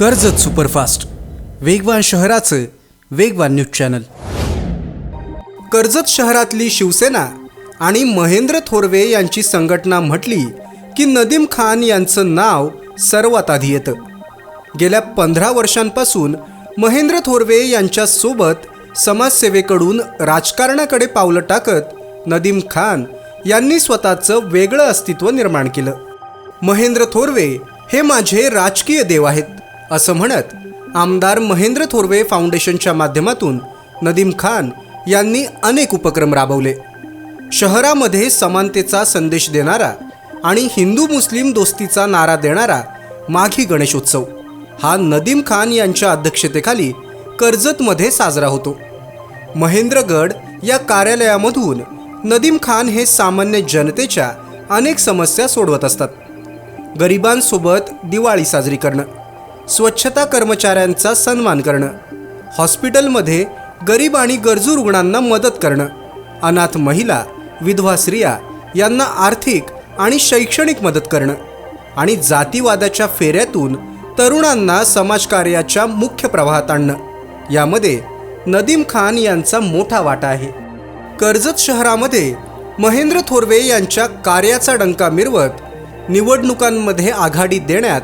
Karjat superfast. वेगवान शहराचं वेगवान न्यूज चॅनल. कर्जत शहरातली शिवसेना आणि महेंद्र थोरवे यांची संघटना म्हटली की नदीम खान यांचं नाव सर्वात आधी येतं. गेल्या पंधरा वर्षांपासून महेंद्र थोरवे यांच्यासोबत समाजसेवेकडून राजकारणाकडे पावलं टाकत नदीम खान यांनी स्वतःचं वेगळं अस्तित्व निर्माण केलं. महेंद्र थोरवे हे माझे राजकीय देव आहेत. असं म्हणत आमदार महेंद्र थोरवे फाउंडेशनच्या माध्यमातून नदीम खान यांनी अनेक उपक्रम राबवले. शहरामध्ये समानतेचा संदेश देणारा आणि हिंदू मुस्लिम दोस्तीचा नारा देणारा माघी गणेशोत्सव हा नदीम खान यांच्या अध्यक्षतेखाली कर्जतमध्ये साजरा होतो. महेंद्रगड या कार्यालयामधून नदीम खान हे सामान्य जनतेच्या अनेक समस्या सोडवत असतात. गरिबांसोबत दिवाळी साजरी करणं. स्वच्छता कर्मचाऱ्यांचा सन्मान करणं. हॉस्पिटलमध्ये गरीब आणि गरजू रुग्णांना मदत करणं. अनाथ महिला विधवा स्त्रिया यांना आर्थिक आणि शैक्षणिक मदत करणं. आणि जातीवादाच्या फेऱ्यातून तरुणांना समाजकार्याच्या मुख्य प्रवाहात आणणं. यामध्ये नदीम खान यांचा मोठा वाटा आहे. कर्जत शहरामध्ये महेंद्र थोरवे यांच्या कार्याचा डंका मिरवत निवडणुकांमध्ये आघाडी देण्यात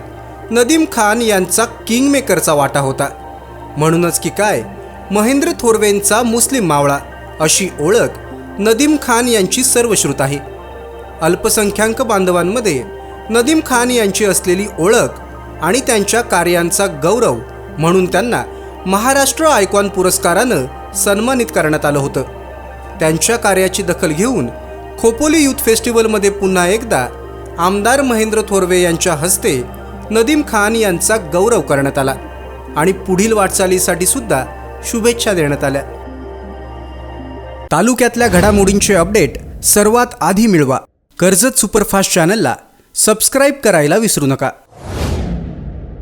नदीम खान यांचा किंगमेकरचा वाटा होता. म्हणूनच की काय महेंद्र थोरवेंचा मुस्लिम मावळा अशी ओळख नदीम खान यांची सर्वश्रुत आहे. अल्पसंख्याक बांधवांमध्ये नदीम खान यांची असलेली ओळख आणि त्यांच्या कार्यांचा गौरव म्हणून त्यांना महाराष्ट्र आयकॉन पुरस्कारानं सन्मानित करण्यात आलं होतं. त्यांच्या कार्याची दखल घेऊन खोपोली युथ फेस्टिवलमध्ये पुन्हा एकदा आमदार महेंद्र थोरवे यांच्या हस्ते नदीम खान यांचा गौरव करण्यात आला आणि पुढील वाटचालीसाठी सुद्धा शुभेच्छा देण्यात आल्या. तालुक्यातल्या घडामोडींचे अपडेट सर्वात आधी मिळवा. कर्जत सुपरफास्ट चॅनलला सबस्क्राईब करायला विसरू नका.